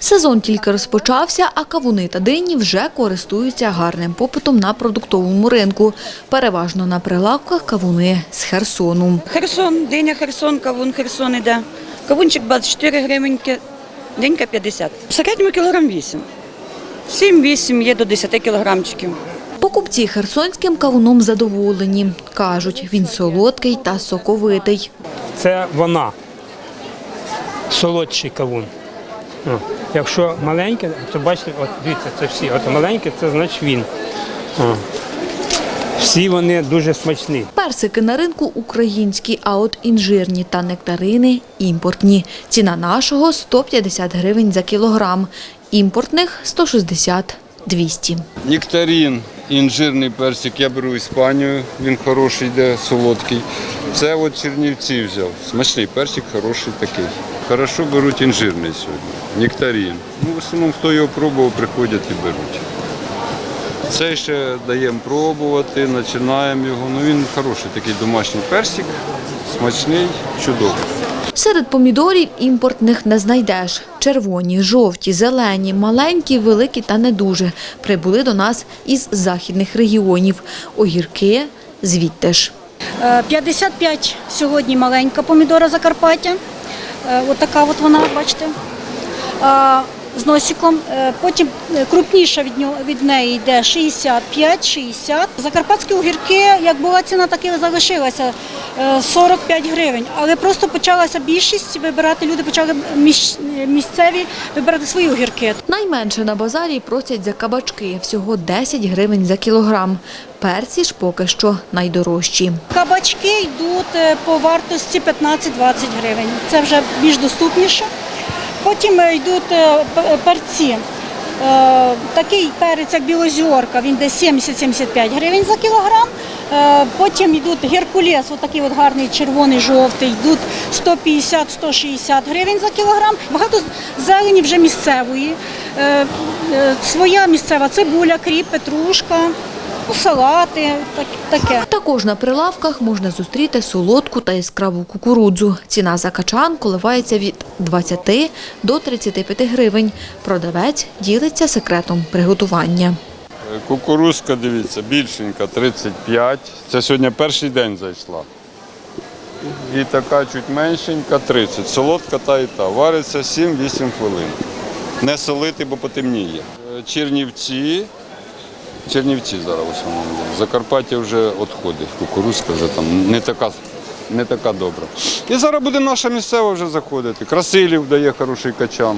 Сезон тільки розпочався, а кавуни та дині вже користуються гарним попитом на продуктовому ринку. Переважно на прилавках кавуни з Херсону. Херсон, диня Херсон, кавун Херсон іде. Кавунчик 24 гривеньки, денька 50. В середньому кілограм 8. 7-8 є до 10 кілограмчиків. Покупці херсонським кавуном задоволені. Кажуть, він солодкий та соковитий. це вона. Солодший кавун. О, Якщо маленьке, то бачите, от дивіться, це всі. От маленьке, це значить він. О. Всі вони дуже смачні. Персики на ринку українські, а от інжирні та нектарини імпортні. Ціна нашого 150 гривень за кілограм, імпортних 160 200. Нектарин, інжирний персик, я беру Іспанію, він хороший йде, солодкий. Це от Чернівці взяв. Смачний персик, хороший такий. Хорошо беруть інжирний сьогодні. Нектарин. Ну, в основному, хто його пробував, приходять і беруть. Це ще даємо пробувати, починаємо його. Ну він хороший такий домашній персик, смачний, чудовий. Серед помідорів імпортних не знайдеш. Червоні, жовті, зелені, маленькі, великі та не дуже. Прибули до нас із західних регіонів. Огірки звідти ж. Е, 55 сьогодні маленька помідора Закарпаття. Отака От от вона, бачите, А, з носиком. Е, Потім е, крупніша від, нього, від неї йде 65-60. Закарпатські огірки, як була ціна, так і залишилася е, 45 гривень. Але просто почалася більшість вибирати, люди почали місцеві вибирати свої огірки. Найменше на базарі просять за кабачки – всього 10 гривень за кілограм. Перці ж поки що найдорожчі. Кабачки йдуть е, по вартості 15-20 гривень. Це вже більш доступніше. Потім е, йдуть е, перці. Е, Такий перець, як білозорка, він десь 70-75 гривень за кілограм. Потім йдуть геркулес, отакий от гарний червоний жовтий, йдуть 150-160 гривень за кілограм. Багато зелені вже місцевої. Своя місцева цибуля, кріп, петрушка, салати, так- таке. Також на прилавках можна зустріти солодку та яскраву кукурудзу. Ціна за качан коливається від 20 до 35 гривень. Продавець ділиться секретом приготування. Е, Кукурузка, дивіться, більшенька, 35. Це сьогодні перший день зайшла. І така чуть меншенька, 30. Солодка та і та. Вариться 7-8 хвилин. Не солити, бо потемніє. Е, Чернівці. Чернівці зараз в основному. Закарпаття вже відходить. Кукурузка вже там не така, не така добра. І зараз буде наша місцева вже заходити. Красилів дає хороший качан.